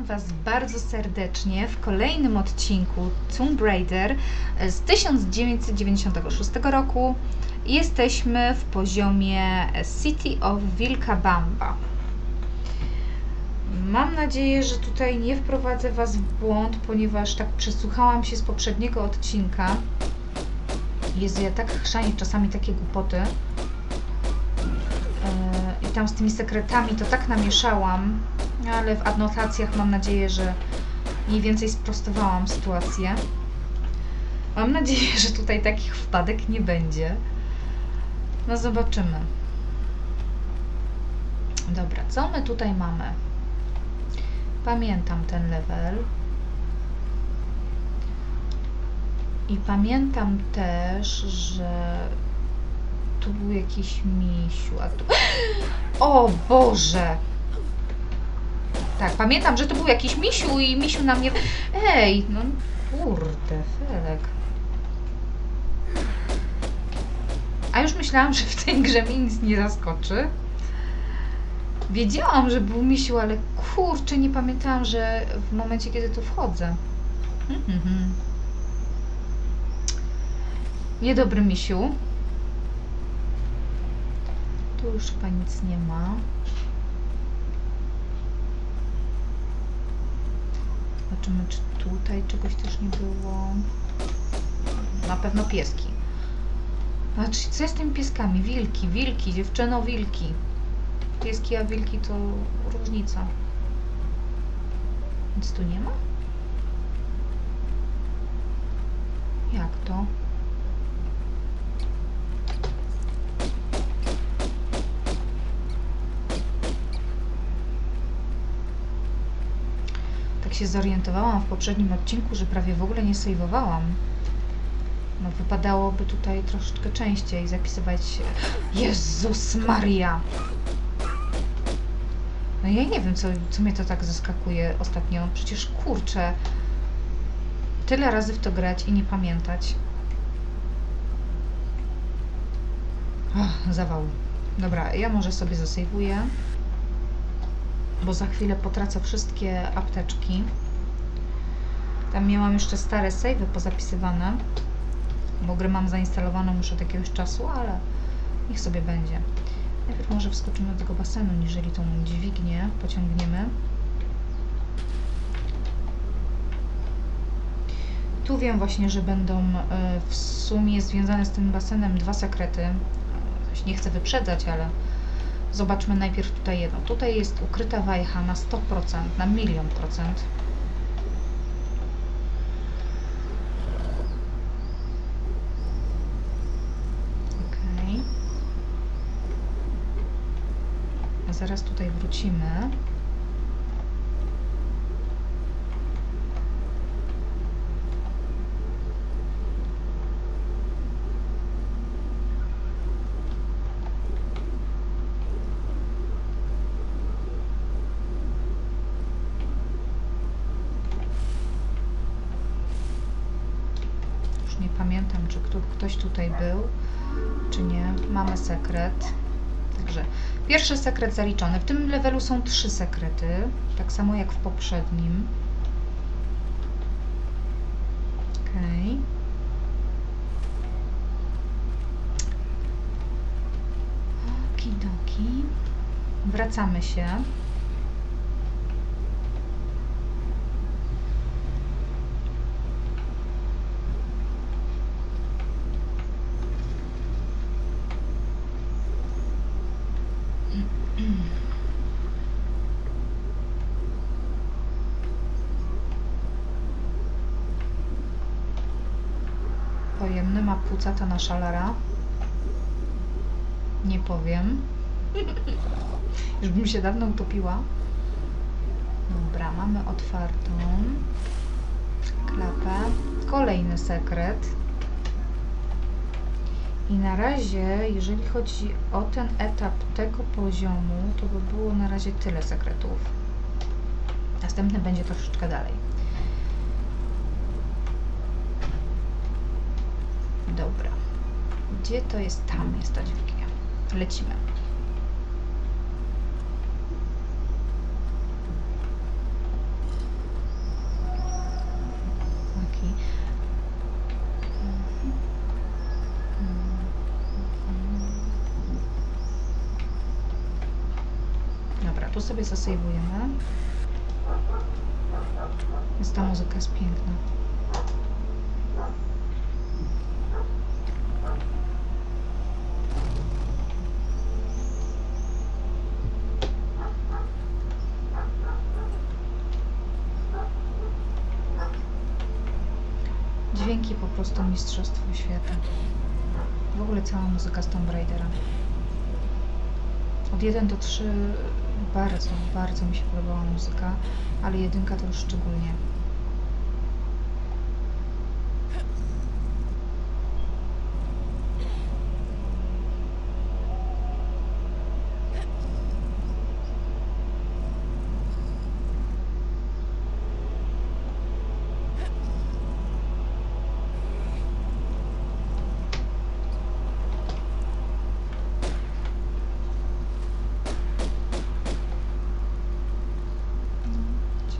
Witam Was bardzo serdecznie w kolejnym odcinku Tomb Raider z 1996 roku. Jesteśmy w poziomie City of Wilkabamba. Mam nadzieję, że tutaj nie wprowadzę Was w błąd, ponieważ tak przesłuchałam się z poprzedniego odcinka. Jezu, ja tak chrzanię czasami takie głupoty. Yy, I tam z tymi sekretami to tak namieszałam, ale w adnotacjach mam nadzieję, że mniej więcej sprostowałam sytuację. Mam nadzieję, że tutaj takich wpadek nie będzie. No zobaczymy. Dobra, co my tutaj mamy? Pamiętam ten level. I pamiętam też, że tu był jakiś misiu, a tu... O Boże! Tak, pamiętam, że to był jakiś misiu i misiu na mnie... Ej, no kurde, Felek. A już myślałam, że w tej grze mnie nic nie zaskoczy. Wiedziałam, że był misiu, ale kurczę, nie pamiętałam, że w momencie, kiedy tu wchodzę. Mhm. Niedobry misiu. Tu już chyba nic nie ma. Zobaczymy, czy tutaj czegoś też nie było. Na pewno pieski. Znaczy, co jest z tymi pieskami? Wilki, wilki, dziewczyno, wilki. Pieski a wilki to różnica. Nic tu nie ma? Jak to? Się zorientowałam w poprzednim odcinku, że prawie w ogóle nie sejwowałam. No wypadałoby tutaj troszeczkę częściej zapisywać... Jezus Maria! No ja nie wiem, co, co mnie to tak zaskakuje ostatnio. Przecież kurczę, tyle razy w to grać i nie pamiętać. Ach, zawał. Dobra, ja może sobie zasejwuję, bo za chwilę potracę wszystkie apteczki. Tam miałam jeszcze stare savey pozapisywane, bo gry mam zainstalowaną już od jakiegoś czasu, ale niech sobie będzie. Najpierw może wskoczymy do tego basenu, niżeli tą dźwignię pociągniemy. Tu wiem właśnie, że będą e, w sumie związane z tym basenem dwa sekrety. Nie chcę wyprzedzać, ale zobaczmy najpierw tutaj jedno. Tutaj jest ukryta wajcha na 100%, na milion procent. Okej. A zaraz tutaj wrócimy. Już nie pamiętam, czy kto, ktoś tutaj był, czy nie. Mamy sekret. Także pierwszy sekret zaliczony. W tym levelu są trzy sekrety, tak samo jak w poprzednim. Okej. Okidoki. Wracamy się. Pojemny ma płuca ta nasza Lara? Nie powiem. Już bym się dawno utopiła. Dobra, mamy otwartą klapę. Kolejny sekret. I na razie, jeżeli chodzi o ten etap tego poziomu, to by było na razie tyle sekretów. Następny będzie troszeczkę dalej. Gdzie to jest? Tam jest ta dźwignia. Lecimy. Dobra, tu sobie zasejmujemy. Więc ta muzyka jest piękna. Prostu mistrzostwo świata. W ogóle cała muzyka z Tomb Raidera. Od 1 do 3 bardzo, bardzo mi się podobała muzyka, ale jedynka to już szczególnie.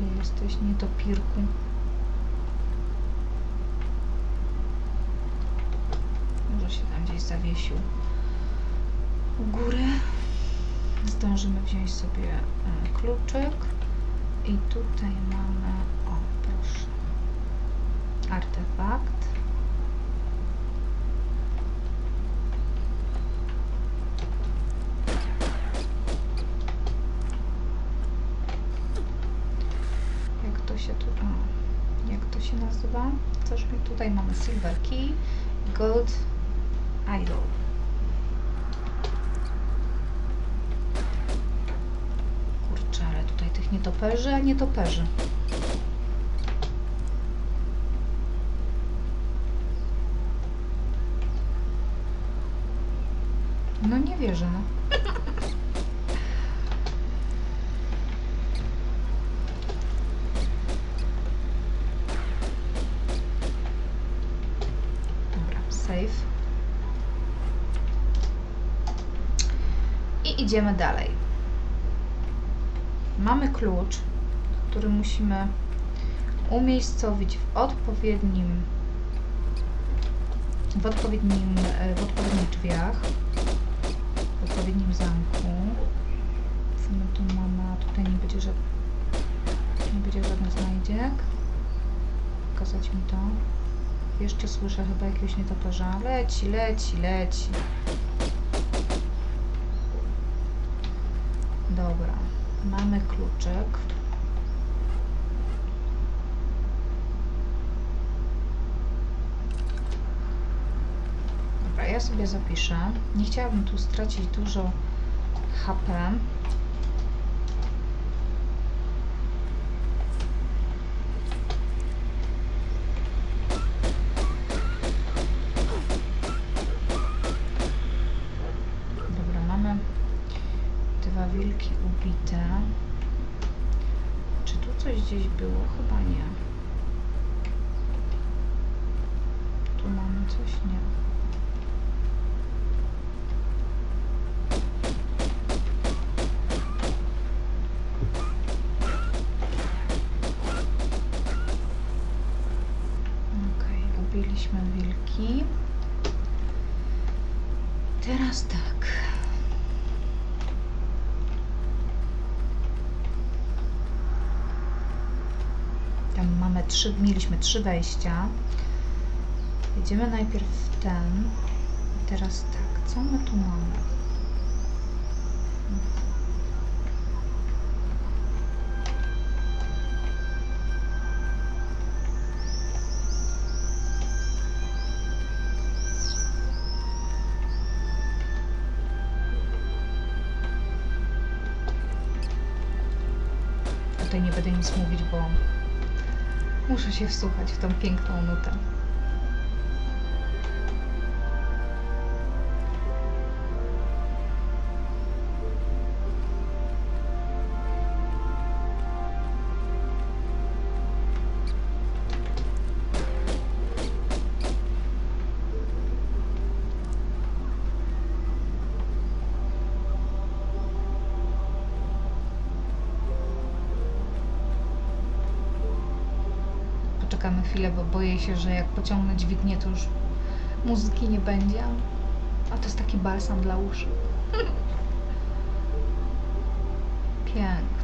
Gdzie jesteś, nietopirku? Może się tam gdzieś zawiesił u góry. Zdążymy wziąć sobie e, kluczyk. I tutaj mamy, o proszę, artefakt. Jak to się tu, o, jak to się nazywa? Coś mi tutaj mamy Silver Key, Gold Idol. Kurczę, ale tutaj tych nietoperzy, a nietoperzy. No nie wierzę. No. Dobra, save. Idziemy dalej. Mamy klucz, który musimy umiejscowić w odpowiednim w odpowiednim, e, w odpowiednich drzwiach, w odpowiednim zamku. Co my tu mamy? Tutaj nie będzie, ża- nie będzie żadnych znajdziek. Pokazać mi to. Jeszcze słyszę chyba jakiegoś nietoperza. Leci, leci, leci. Dobra, mamy kluczyk. Dobra, ja sobie zapiszę. Nie chciałabym tu stracić dużo HP. Gdzieś było? Chyba nie. Tu mamy coś? Nie. Okej, ubiliśmy wilki. Teraz tak. Tam mamy trzy, mieliśmy trzy wejścia. Jedziemy najpierw w ten. Teraz tak, co my tu mamy? Tutaj nie będę nic mówić, bo muszę się wsłuchać w tą piękną nutę. Chwilę, bo boję się, że jak pociągnę dźwignię, to już muzyki nie będzie. A to jest taki balsam dla uszu. Piękne.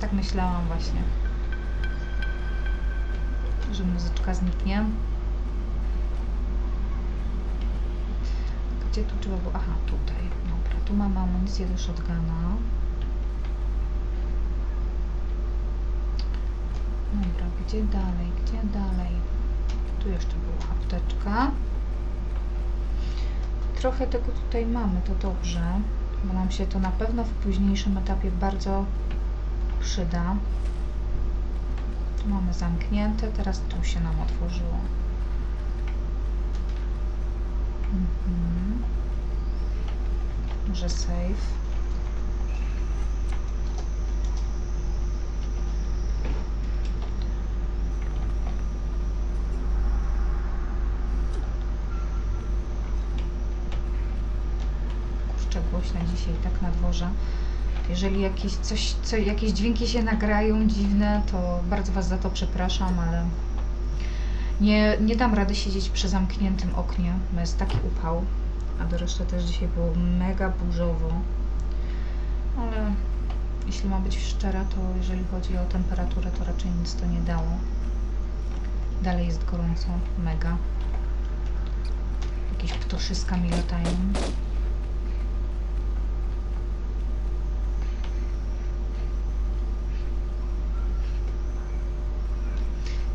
Tak myślałam właśnie. Że muzyczka zniknie. Gdzie tu trzeba było? Aha, tutaj. Dobra, tu mamy amunicję do shotguna. Dobra, gdzie dalej? Gdzie dalej? Tu jeszcze była apteczka. Trochę tego tutaj mamy, to dobrze, bo nam się to na pewno w późniejszym etapie bardzo przyda. Tu mamy zamknięte, teraz tu się nam otworzyło. Mhm. Może safe. Głośno dzisiaj tak na dworze. Jeżeli jakieś, coś, co, jakieś dźwięki się nagrają dziwne, to bardzo Was za to przepraszam, ale nie, nie dam rady siedzieć przy zamkniętym oknie, bo jest taki upał, a do reszty też dzisiaj było mega burzowo. Ale jeśli mam być szczera, to jeżeli chodzi o temperaturę, to raczej nic to nie dało. Dalej jest gorąco, mega. Jakieś ptoszyska mi latają.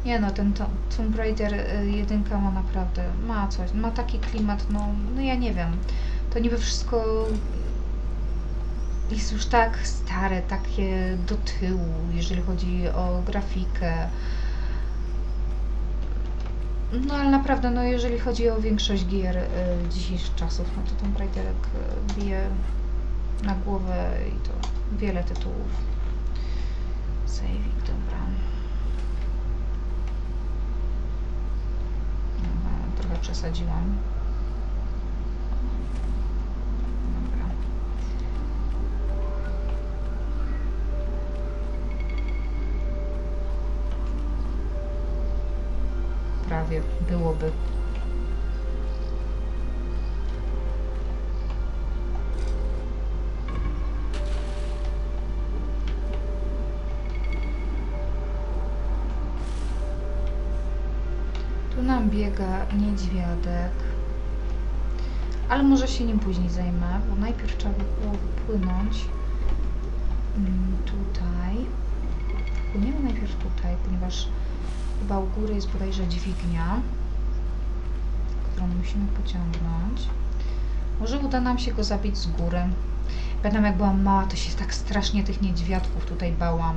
Nie no, ten to- Tomb Raider y, jedynka ma naprawdę, ma coś, ma taki klimat, no, no ja nie wiem. To niby wszystko jest już tak stare, takie do tyłu, jeżeli chodzi o grafikę. No ale naprawdę, no jeżeli chodzi o większość gier y, dzisiejszych czasów, no to Tomb Raiderek y, bije na głowę i to wiele tytułów. Saving, dobra. Dobra, trochę przesadziłam. Prawie byłoby. Biega niedźwiadek. Ale może się nim później zajmę, bo najpierw trzeba by było wypłynąć mm, tutaj. Płyniemy najpierw tutaj, ponieważ chyba u góry jest bodajże dźwignia, którą musimy pociągnąć. Może uda nam się go zabić z góry. Pamiętam jak byłam mała, to się tak strasznie tych niedźwiadków tutaj bałam.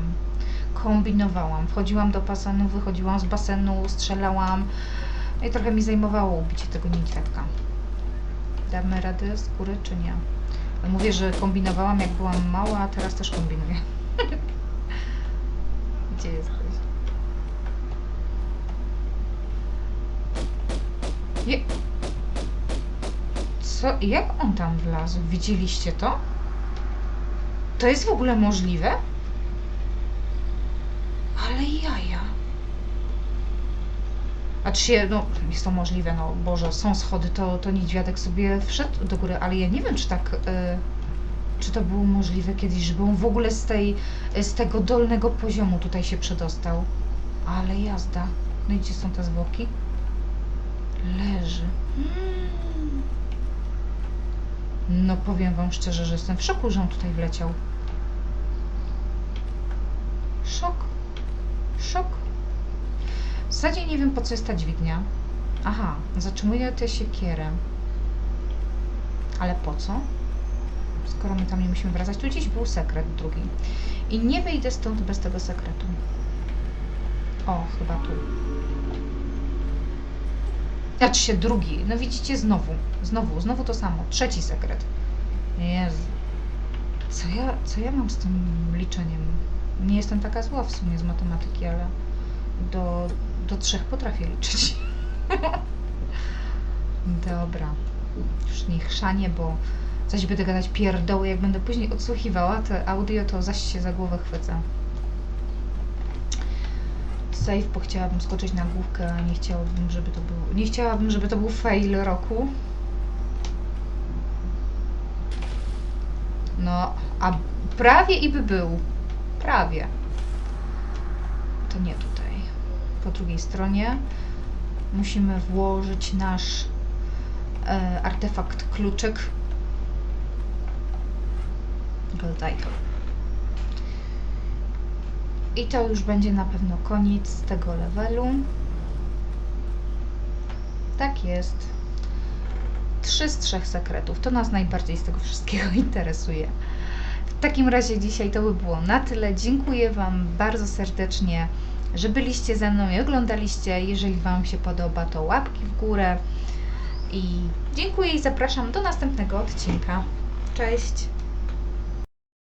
Kombinowałam. Wchodziłam do basenu, wychodziłam z basenu, strzelałam. No i trochę mi zajmowało ubicie tego niedźwiadka. Damy radę z góry czy nie? Mówię, że kombinowałam jak byłam mała, a teraz też kombinuję. Gdzie jesteś? Je... Co? Jak on tam wlazł? Widzieliście to? To jest w ogóle możliwe? Ale jaja. A czy się, no jest to możliwe, no Boże, są schody, to, to niedźwiadek sobie wszedł do góry, ale ja nie wiem, czy tak, y, czy to było możliwe kiedyś, żeby on w ogóle z tej, z tego dolnego poziomu tutaj się przedostał. Ale jazda. No i gdzie są te zwłoki? Leży. Mm. No powiem wam szczerze, że jestem w szoku, że on tutaj wleciał. Szok. Szok. W zasadzie nie wiem po co jest ta dźwignia. Aha, zatrzymuję tę siekierę. Ale po co? Skoro my tam nie musimy wracać, tu gdzieś był sekret drugi. I nie wyjdę stąd bez tego sekretu. O, chyba tu. Znaczy się drugi. No widzicie, znowu. Znowu, znowu to samo. Trzeci sekret. Jezu. Co ja, co ja mam z tym liczeniem? Nie jestem taka zła w sumie z matematyki, ale do, do trzech potrafię liczyć. Dobra. Już nie chrzanie, bo zaś będę gadać pierdoły. Jak będę później odsłuchiwała te audio, to zaś się za głowę chwycę. Save, bo chciałabym skoczyć na główkę, nie chciałabym, żeby to był, nie chciałabym, żeby to był fail roku. No, a prawie i by był. Prawie. To nie tutaj. Po drugiej stronie musimy włożyć nasz e, artefakt kluczyk. Goldite. I to już będzie na pewno koniec tego levelu. Tak jest. Trzy z trzech sekretów. To nas najbardziej z tego wszystkiego interesuje. W takim razie dzisiaj to by było na tyle. Dziękuję Wam bardzo serdecznie, że byliście ze mną i oglądaliście. Jeżeli Wam się podoba, to łapki w górę. I dziękuję i zapraszam do następnego odcinka. Cześć!